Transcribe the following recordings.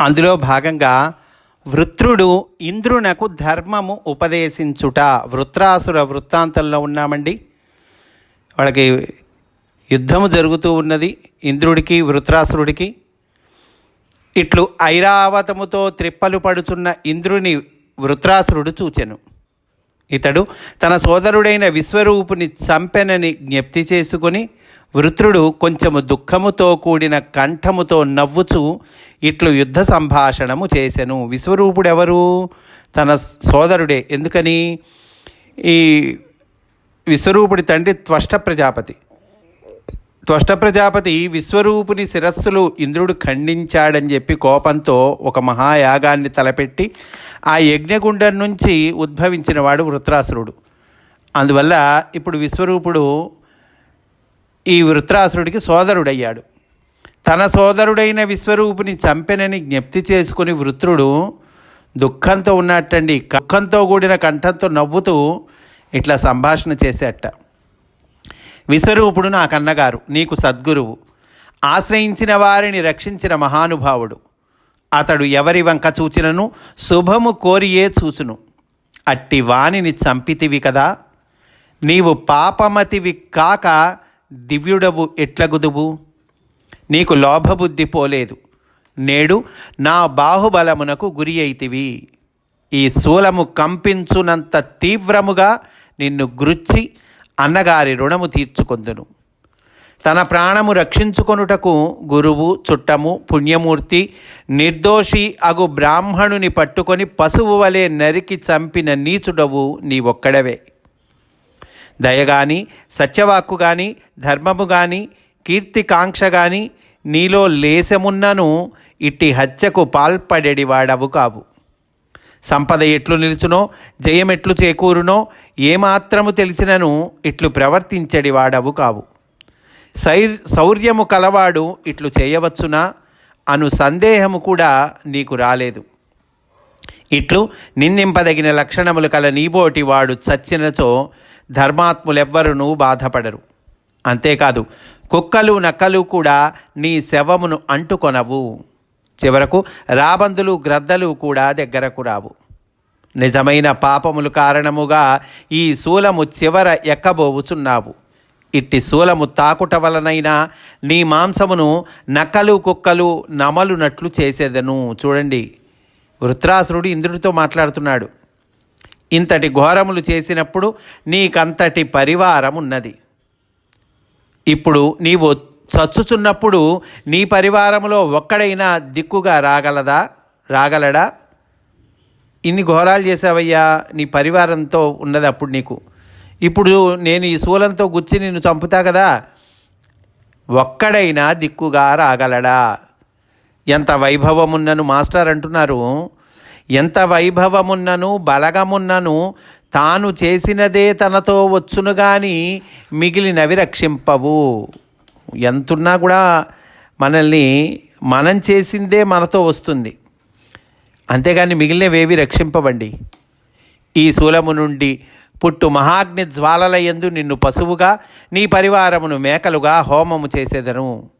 అందులో భాగంగా వృత్రుడు ఇంద్రునకు ధర్మము ఉపదేశించుట. వృత్రాసుర వృత్తాంతంలో ఉన్నామండి. వాళ్ళకి యుద్ధము జరుగుతూ ఉన్నది. ఇంద్రుడికి వృత్రాసురుడికి. ఇట్లు ఐరావతముతో త్రిప్పలు పడుచున్న ఇంద్రుని వృత్రాసురుడు చూచెను. ఇతడు తన సోదరుడైన విశ్వరూపుని చంపెనని జ్ఞప్తి చేసుకొని వృత్రుడు కొంచెము దుఃఖముతో కూడిన కంఠముతో నవ్వుచు ఇట్లు యుద్ధ సంభాషణము చేసెను. విశ్వరూపుడెవరు? తన సోదరుడే. ఎందుకని? ఈ విశ్వరూపుడి తండ్రి త్వష్ట ప్రజాపతి. త్వష్ట ప్రజాపతి విశ్వరూపుని శిరస్సులు ఇంద్రుడు ఖండించాడని చెప్పి కోపంతో ఒక మహాయాగాన్ని తలపెట్టి ఆ యజ్ఞగుండం నుంచి ఉద్భవించినవాడు వృత్రాసురుడు. అందువల్ల ఇప్పుడు విశ్వరూపుడు ఈ వృత్రాసురుడికి సోదరుడయ్యాడు. తన సోదరుడైన విశ్వరూపుని చంపెనని జ్ఞప్తి చేసుకుని వృత్రుడు దుఃఖంతో ఉన్నట్టండి దుఃఖంతో కూడిన కంఠంతో నవ్వుతూ ఇట్లా సంభాషణ చేసేట. విశ్వరూపుడు నా కన్నగారు నీకు సద్గురువు. ఆశ్రయించిన వారిని రక్షించిన మహానుభావుడు. అతడు ఎవరి వంక చూచినను శుభము కోరియే చూచును. అట్టి వాణిని చంపితివి కదా. నీవు పాపమతివి కాక దివ్యుడవు ఎట్లగుదువు? నీకు లోభబుద్ధి పోలేదు. నేడు నా బాహుబలమునకు గురి అయితివి. ఈ శూలము కంపించునంత తీవ్రముగా నిన్ను గృచ్చి అన్నగారి రుణము తీర్చుకొందును. తన ప్రాణము రక్షించుకొనుటకు గురువు చుట్టము పుణ్యమూర్తి నిర్దోషి అగు బ్రాహ్మణుని పట్టుకొని పశువు వలె నరికి చంపిన నీచుడవు నీ ఒక్కడవే దయగాని సత్యవాక్కు గాని ధర్మము గాని కీర్తికాంక్ష గాని నీలో లేసమున్నను ఇట్టి హత్యకు పాల్పడేడివాడవు కావు. సంపద ఎట్లు నిలుచునో జయమెట్లు చేకూరునో ఏమాత్రము తెలిసినను ఇట్లు ప్రవర్తించడి వాడవు కావు. సైర్ శౌర్యము కలవాడు ఇట్లు చేయవచ్చునా? అను సందేహము కూడా నీకు రాలేదు. ఇట్లు నిందింపదగిన లక్షణములు కల నీబోటి వాడు చచ్చినచో ధర్మాత్ములెవ్వరూ బాధపడరు. అంతేకాదు కుక్కలు నక్కలు కూడా నీ శవమును అంటుకొనవు. చివరకు రాబందులు గ్రద్దలు కూడా దగ్గరకు రావు. నిజమైన పాపములు కారణముగా ఈ శూలము చివర ఎక్కబోవుచున్నావు. ఇట్టి శూలము తాకుట వలనైనా నీ మాంసమును నక్కలు కుక్కలు నమలునట్లు చేసేదను. చూడండి వృత్రాసురుడు ఇంద్రుడితో మాట్లాడుతున్నాడు. ఇంతటి ఘోరములు చేసినప్పుడు నీకంతటి పరివారం ఉన్నది ఇప్పుడు నీవు చచ్చుచున్నప్పుడు నీ పరివారములో ఒక్కడైనా దిక్కుగా రాగలదా? రాగలడా? ఇన్ని ఘోరాలు చేసావయ్యా నీ పరివారంతో ఉన్నది అప్పుడు నీకు. ఇప్పుడు నేను ఈ శూలంతో గుచ్చి నిన్ను చంపుతా కదా? ఒక్కడైనా దిక్కుగా రాగలడా? ఎంత వైభవమున్నను మాస్టర్ అంటున్నారు. ఎంత వైభవమున్నను బలగమున్నను తాను చేసినదే తనతో వచ్చును గాని మిగిలినవి రక్షింపవు. ఎంతున్నా కూడా మనల్ని మనం చేసిందే మనతో వస్తుంది. అంతేగాని మిగిలినవేవి రక్షింపవండి. ఈ శూలము నుండి పుట్టు మహాగ్ని జ్వాలల యందు నిన్ను పశువుగా నీ పరివారమును మేకలుగా హోమము చేసేదను.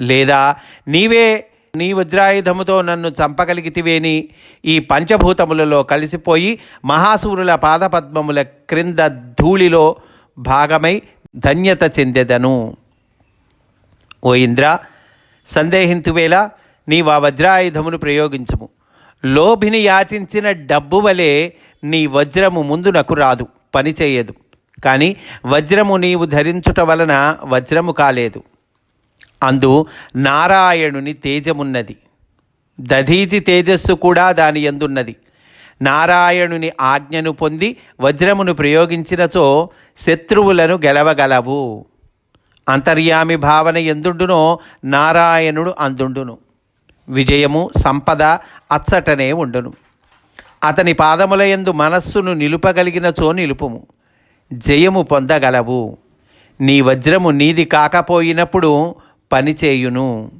లేదా నీవే నీ వజ్రాయుధముతో నన్ను చంపగలిగితివేని ఈ పంచభూతములలో కలిసిపోయి మహాసూరుల పాదపద్మముల క్రింద ధూళిలో భాగమై ధన్యత చెందెదను. ఓ ఇంద్ర సందేహింతువేళ నీ ఆ వజ్రాయుధమును ప్రయోగించుము. లోభిని యాచించిన డబ్బు వలె నీ వజ్రము ముందునకు రాదు పని చేయదు. కానీ వజ్రము నీవు ధరించుట వలన వజ్రము కాలేదు. అందు నారాయణుని తేజమున్నది. దధీచి తేజస్సు కూడా దాని ఎందున్నది. నారాయణుని ఆజ్ఞను పొంది వజ్రమును ప్రయోగించినచో శత్రువులను గెలవగలవు. అంతర్యామి భావన ఎందుండునో నారాయణుడు అందుండును. విజయము సంపద అచ్చటనే ఉండును. అతని పాదముల యందు మనస్సును నిలుపగలిగినచో నిలుపుము. జయము పొందగలవు. నీ వజ్రము నీది కాకపోయినప్పుడు పనిచేయును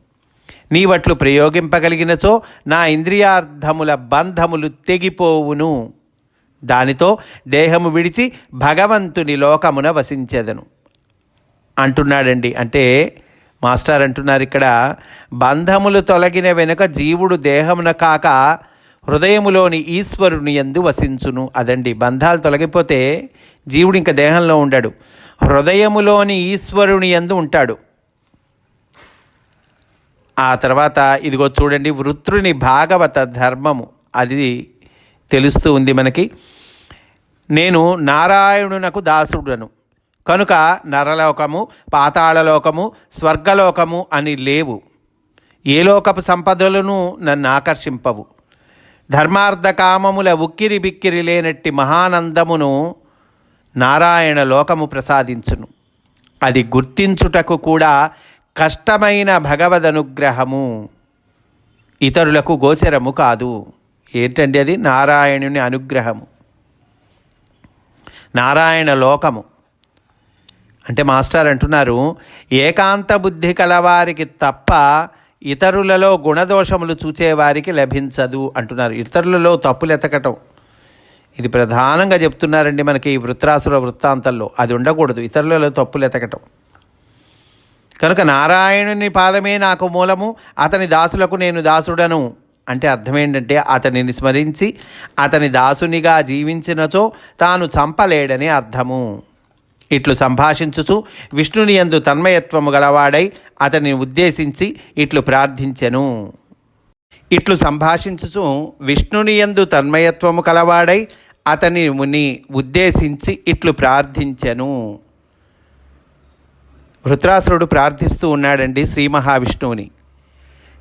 నీవట్లు ప్రయోగింపగలిగినచో నా ఇంద్రియార్థముల బంధములు తెగిపోవును. దానితో దేహము విడిచి భగవంతుని లోకమున వసించెదను. అంటున్నాడండి అంటే మాస్టర్ అంటున్నారు ఇక్కడ బంధములు తొలగిన వెనుక జీవుడు దేహమున కాక హృదయములోని ఈశ్వరుని ఎందు వసించును. అదండి బంధాలు తొలగిపోతే జీవుడు ఇంకా దేహంలో ఉండడు. హృదయములోని ఈశ్వరుని ఎందు ఉంటాడు. ఆ తర్వాత ఇదిగో చూడండి వృత్రుని భాగవత ధర్మము. అది తెలుస్తూ ఉంది మనకి. నేను నారాయణునకు దాసుడను. కనుక నరలోకము పాతాళలోకము స్వర్గలోకము అని లేవు. ఏ లోకపు సంపదలను నన్ను ఆకర్షింపవు. ధర్మార్థ కామముల ఉక్కిరి బిక్కిరి లేనట్టి మహానందమును నారాయణ లోకము ప్రసాదించును. అది గుర్తించుటకు కూడా కష్టమైన భగవదనుగ్రహము ఇతరులకు గోచరము కాదు. ఏంటండి అది? నారాయణుని అనుగ్రహము. నారాయణ లోకము. అంటే మాస్టర్ అంటున్నారు ఏకాంత బుద్ధి కలవారికి తప్ప ఇతరులలో గుణదోషములు చూచేవారికి లభించదు అంటున్నారు. ఇతరులలో తప్పులు ఎతకటం. ఇది ప్రధానంగా చెప్తున్నారండి మనకి ఈ వృత్రాసుర వృత్తాంతంలో. అది ఉండకూడదు. ఇతరులలో తప్పులు ఎతకటం. కనుక నారాయణుని పాదమే నాకు మూలము అతని దాసులకు నేను దాసుడను. అంటే అర్థం ఏంటంటే అతనిని స్మరించి అతని దాసునిగా జీవించినచో తాను చంపలేడని అర్థము. ఇట్లు సంభాషించుచు విష్ణుని యందు తన్మయత్వము గలవాడై అతనిని ఉద్దేశించి ఇట్లు ప్రార్థించెను. ఇట్లు సంభాషించుచు విష్ణుని యందు తన్మయత్వము కలవాడై అతని ముని ఉద్దేశించి ఇట్లు ప్రార్థించెను. వృత్రాసురుడు ప్రార్థిస్తూ ఉన్నాడండి శ్రీ మహావిష్ణువుని.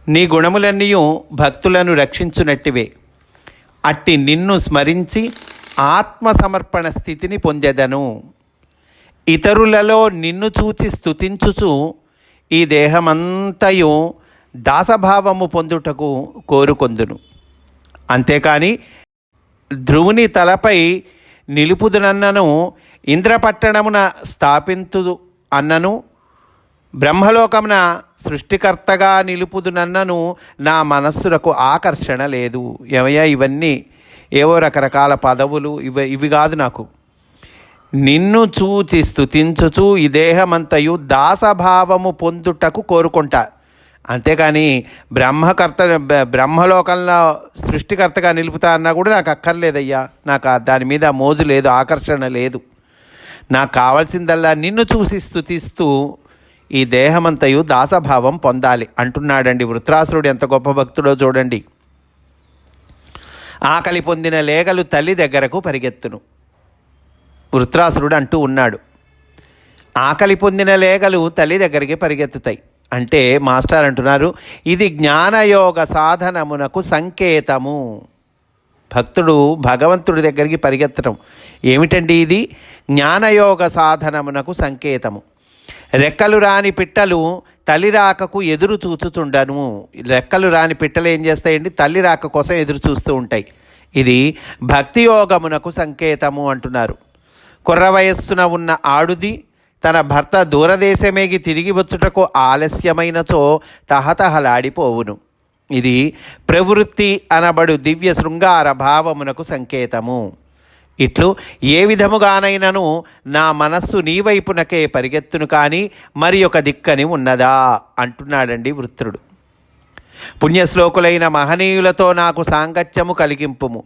నీ గుణములన్నీ భక్తులను రక్షించునట్టివే. అట్టి నిన్ను స్మరించి ఆత్మసమర్పణ స్థితిని పొందెదను. ఇతరులలో నిన్ను చూచి స్థుతించుచు ఈ దేహమంతయు దాసభావము పొందుటకు కోరుకొందును. అంతేకాని ధ్రువుని తలపై నిలుపుదునన్నను ఇంద్రపట్టణమున స్థాపింతు అన్నను బ్రహ్మలోకమున సృష్టికర్తగా నిలుపుదునన్నను నా మనస్సులకు ఆకర్షణ లేదు. ఏమయ్యా ఇవన్నీ ఏవో రకరకాల పదవులు ఇవి ఇవి కాదు నాకు. నిన్ను చూచి స్థుతించుచు ఈ దేహమంతయు దాసభావము పొందుటకు కోరుకుంటా. అంతేకాని బ్రహ్మకర్త బ్రహ్మలోకంలో సృష్టికర్తగా నిలుపుతా అన్నా కూడా నాకు అక్కర్లేదయ్యా. నాకు దాని మీద మోజు లేదు ఆకర్షణ లేదు. నాకు కావాల్సిందల్లా నిన్ను చూసి స్థుతిస్తూ ఈ దేహమంతయు దాసభావం పొందాలి. అంటున్నాడండి వృత్రాసురుడు ఎంత గొప్ప భక్తుడో చూడండి. ఆకలి పొందిన లేగలు తల్లి దగ్గరకు పరిగెత్తును. వృత్రాసురుడు అంటూ ఉన్నాడు ఆకలి పొందిన లేగలు తల్లి దగ్గరికి పరిగెత్తుతాయి. అంటే మాస్టర్ అంటున్నారు ఇది జ్ఞానయోగ సాధనమునకు సంకేతము. భక్తుడు భగవంతుడి దగ్గరికి పరిగెత్తడం ఏమిటండి ఇది? జ్ఞానయోగ సాధనమునకు సంకేతము. రెక్కలు రాని పిట్టలు తల్లి రాకకు ఎదురు చూచుతుండను. రెక్కలు రాని పిట్టలు ఏం చేస్తాయండి? తల్లి రాక కోసం ఎదురు చూస్తూ ఉంటాయి. ఇది భక్తి యోగమునకు సంకేతము అంటున్నారు. కుర్ర వయస్సున ఉన్న ఆడుది తన భర్త దూరదేశమేగి తిరిగి వచ్చుటకు ఆలస్యమైనచో తహతహలాడిపోవును. ఇది ప్రవృత్తి అనబడు దివ్య శృంగార భావమునకు సంకేతము. ఇట్లు ఏ విధముగానైనను నా మనస్సు నీ వైపునకే పరిగెత్తును కానీ మరి ఒక దిక్కని ఉన్నదా అంటున్నాడండి వృత్రుడు పుణ్యశ్లోకులైన మహనీయులతో నాకు సాంగత్యము కలిగింపుము.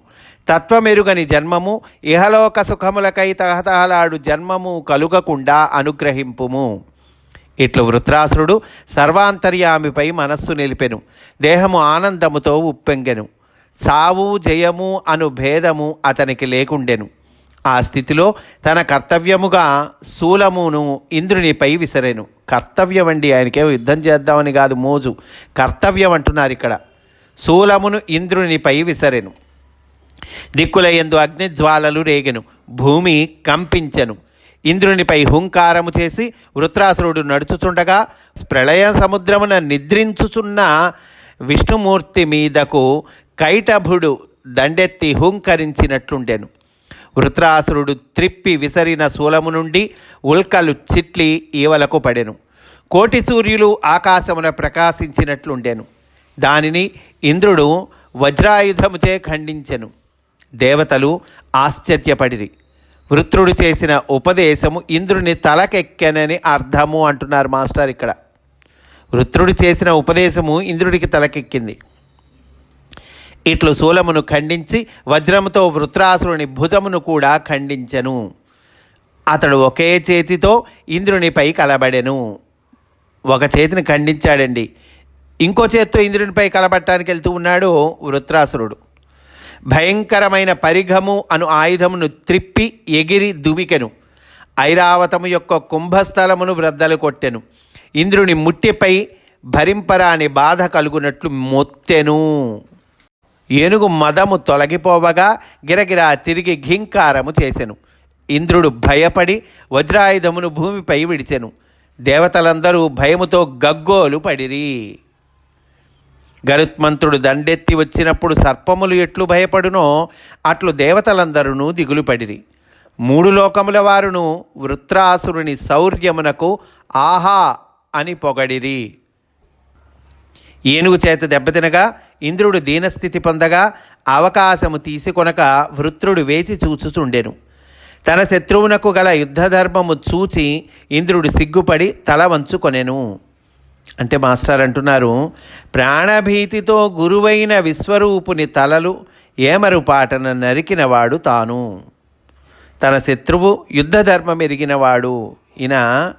తత్వమెరుగని జన్మము ఇహలోక సుఖములకై తహతహలాడు జన్మము కలుగకుండా అనుగ్రహింపుము. ఇట్లు వృత్రాసురుడు సర్వాంతర్యామిపై మనస్సు నిలిపెను. దేహము ఆనందముతో ఉప్పెంగెను. సావు జయము అను భేదము అతనికి లేకుండెను. ఆ స్థితిలో తన కర్తవ్యముగా శూలమును ఇంద్రునిపై విసరేను. కర్తవ్యం అండి ఆయనకేమో యుద్ధం చేద్దామని కాదు మోజు. కర్తవ్యం అంటున్నారు ఇక్కడ. శూలమును ఇంద్రునిపై విసరెను. దిక్కులయందు అగ్నిజ్వాలలు రేగెను. భూమి కంపించెను. ఇంద్రునిపై హుంకారము చేసి వృత్రాసురుడు నడుచుచుండగా ప్రళయ సముద్రమున నిద్రించుచున్న విష్ణుమూర్తి మీదకు కైటభుడు దండెత్తి హుంకరించినట్లుండెను. వృత్రాసురుడు త్రిప్పి విసరిన శూలము నుండి ఉల్కలు చిట్లి ఈవలకు పడెను. కోటి సూర్యులు ఆకాశమున ప్రకాశించినట్లుండెను. దానిని ఇంద్రుడు వజ్రాయుధముచే ఖండించెను. దేవతలు ఆశ్చర్యపడిరి. వృత్రుడు చేసిన ఉపదేశము ఇంద్రుని తలకెక్కెనని అర్థము అంటున్నారు మాస్టర్ ఇక్కడ. వృత్రుడు చేసిన ఉపదేశము ఇంద్రుడికి తలకెక్కింది. ఇట్లు శూలమును ఖండించి వజ్రముతో వృత్రాసురుని భుజమును కూడా ఖండించెను. అతడు ఒకే చేతితో ఇంద్రునిపై కలబడెను. ఒక చేతిని ఖండించాడండి. ఇంకో చేత్తో ఇంద్రునిపై కలబట్టడానికి వెళ్తూ ఉన్నాడు వృత్రాసురుడు. భయంకరమైన పరిఘము అను ఆయుధమును త్రిప్పి ఎగిరి దుమికెను ఐరావతము యొక్క కుంభస్థలమును బ్రద్దలు కొట్టెను. ఇంద్రుని ముట్టిపై భరింపరాని బాధ కలుగునట్లు మొత్తెను. ఏనుగు మదము తొలగిపోవగా గిరగిరా తిరిగి ఘింకారము చేసెను. ఇంద్రుడు భయపడి వజ్రాయుధమును భూమిపై విడిచెను. దేవతలందరూ భయముతో గగ్గోలు పడిరి. గరుత్మంతుడు దండెత్తి వచ్చినప్పుడు సర్పములు ఎట్లు భయపడునో అట్లు దేవతలందరూ దిగులు పడిరి. మూడు లోకముల వారును వృత్రాసురుని శౌర్యమునకు ఆహా అని పొగడిరి. ఏనుగు చేత దెబ్బతినగా ఇంద్రుడు దీనస్థితి పొందగా అవకాశము తీసుకొనక వృత్రుడు వేచి చూచుచుండెను. తన శత్రువునకు గల యుద్ధధర్మము చూచి ఇంద్రుడు సిగ్గుపడి తల వంచుకొనెను. అంటే మాస్టర్ అంటున్నారు ప్రాణభీతితో గురువైన విశ్వరూపుని తలలు ఏమరు పాటన నరికినవాడు తాను. తన శత్రువు యుద్ధధర్మం ఎరిగినవాడు. ఈయన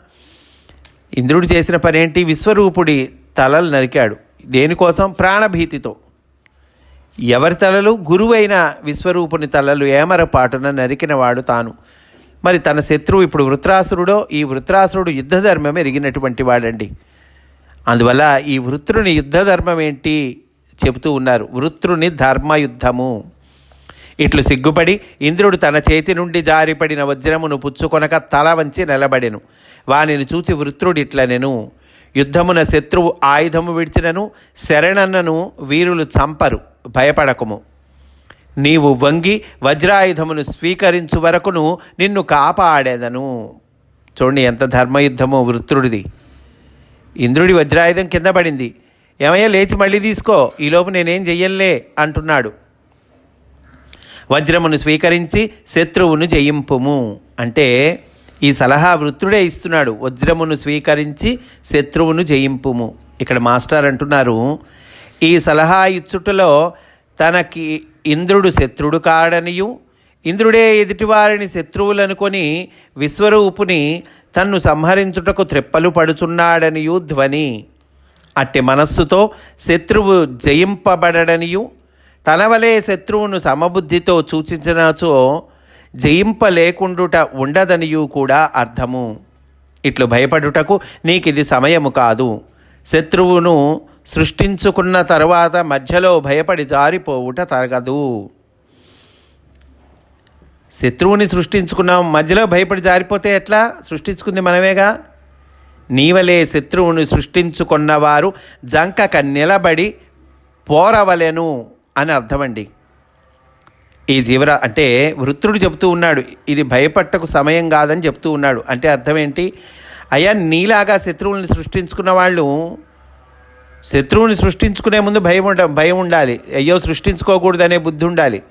ఇంద్రుడు చేసిన పనేంటి? విశ్వరూపుడి తలలు నరికాడు. దేనికోసం? ప్రాణభీతితో. ఎవరి తలలు? గురువైన విశ్వరూపుని తలలు ఏమరపాటున నరికినవాడు తాను. మరి తన శత్రువు ఇప్పుడు వృత్రాసురుడో? ఈ వృత్రాసురుడు యుద్ధధర్మం ఎరిగినటువంటి వాడండి. అందువల్ల ఈ వృత్రుని యుద్ధధర్మం ఏంటి? చెబుతూ ఉన్నారు. వృత్రుని ధర్మయుద్ధము ఇట్లు సిగ్గుపడి ఇంద్రుడు తన చేతి నుండి జారిపడిన వజ్రమును పుచ్చుకొనక తల వంచి నిలబడెను. వానిని చూచి వృత్రుడు నేను యుద్ధమున శత్రువు ఆయుధము విడిచినను శరణన్నను వీరులు చంపరు భయపడకము. నీవు వంగి వజ్రాయుధమును స్వీకరించు వరకును నిన్ను కాపాడేదను. చూడండి ఎంత ధర్మయుద్ధమో వృత్రుడిది ఇంద్రుడి వజ్రాయుధం కింద పడింది. ఏమయ్యా లేచి మళ్ళీ తీసుకో ఈలోపు నేనేం చెయ్యలే అంటున్నాడు. వజ్రమును స్వీకరించి శత్రువును జయింపుము. అంటే ఈ సలహా వృత్తుడే ఇస్తున్నాడు. వజ్రమును స్వీకరించి శత్రువును జయింపుము. ఇక్కడ మాస్టర్ అంటున్నారు ఈ సలహా ఇచ్చుటలో తనకి ఇంద్రుడు శత్రుడు కాడనియు. ఇంద్రుడే ఎదుటివారిని శత్రువులనుకొని విశ్వరూపుని తన్ను సంహరించుటకు త్రెప్పలు పడుచున్నాడనియు ధ్వని. అట్టి మనస్సుతో శత్రువు జయింపబడడనియు. తన వలె శత్రువును సమబుద్ధితో సూచించినచో జయింపలేకుండుట ఉండదనియు కూడా అర్థము. ఇట్లు భయపడుటకు నీకిది సమయము కాదు. శత్రువును సృష్టించుకున్న తరువాత మధ్యలో భయపడి జారిపోవుట తరగదు. శత్రువుని సృష్టించుకున్నాం మధ్యలో భయపడి జారిపోతే ఎట్లా? సృష్టించుకుంది మనమేగా? నీవలే శత్రువుని సృష్టించుకున్నవారు జంకక నిలబడి పోరవలెను అని అర్థమండి. ఈ జీవరా అంటే వృత్రుడు చెబుతూ ఉన్నాడు ఇది భయపట్టకు సమయం కాదని చెప్తూ ఉన్నాడు. అంటే అర్థం ఏంటి? అయ్యా నీలాగా శత్రువుల్ని సృష్టించుకున్న వాళ్ళు శత్రువుని సృష్టించుకునే ముందు భయం ఉండ భయం ఉండాలి. అయ్యో సృష్టించుకోకూడదనే బుద్ధి ఉండాలి.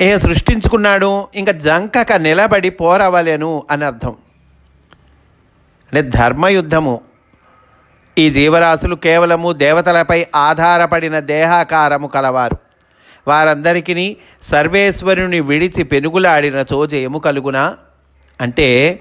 ఏ సృష్టించుకున్నాడు? ఇంకా జంకక నిలబడి పోరవలేను అని అర్థం. అంటే ధర్మయుద్ధము. ఈ జీవరాశులు కేవలము దేవతలపై ఆధారపడిన దేహాకారము కలవారు. వారందరికీ సర్వేశ్వరుని విడిచి పెనుగులాడిన చోజయము కలుగునా అంటే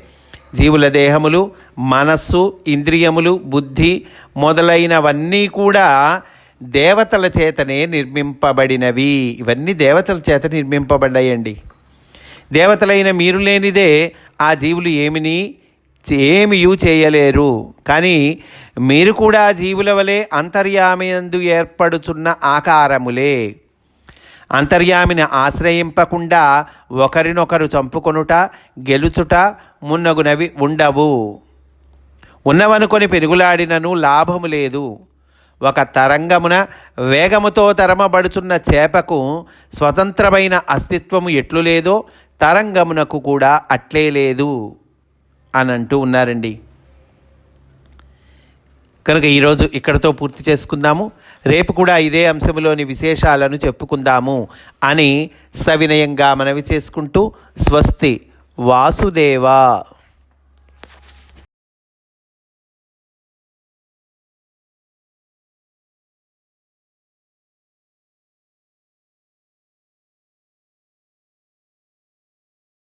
జీవుల దేహములు మనస్సు ఇంద్రియములు బుద్ధి మొదలైనవన్నీ కూడా దేవతల చేతనే నిర్మింపబడినవి. ఇవన్నీ దేవతల చేత నిర్మింపబడ్డాయండి. దేవతలైన మీరు లేనిదే ఆ జీవులు ఏమిని ఏమియూ చేయలేరు. కానీ మీరు కూడా జీవుల వలె అంతర్యామయందు ఏర్పడుచున్న ఆకారములే. అంతర్యామిని ఆశ్రయింపకుండా ఒకరినొకరు చంపుకొనుట గెలుచుట మున్నగునవి ఉండవు. ఉన్నవనుకొని పెరుగులాడినను లాభము లేదు. ఒక తరంగమున వేగముతో తరమబడుచున్న చేపకు స్వతంత్రమైన అస్తిత్వము ఎట్లు లేదో తరంగమునకు కూడా అట్లే లేదు. అని అంటూ ఉన్నారండి. కనుక ఈరోజు ఇక్కడతో పూర్తి చేసుకుందాము. రేపు కూడా ఇదే అంశంలోని విశేషాలను చెప్పుకుందాము అని సవినయంగా మనవి చేసుకుంటూ స్వస్తి వాసుదేవా.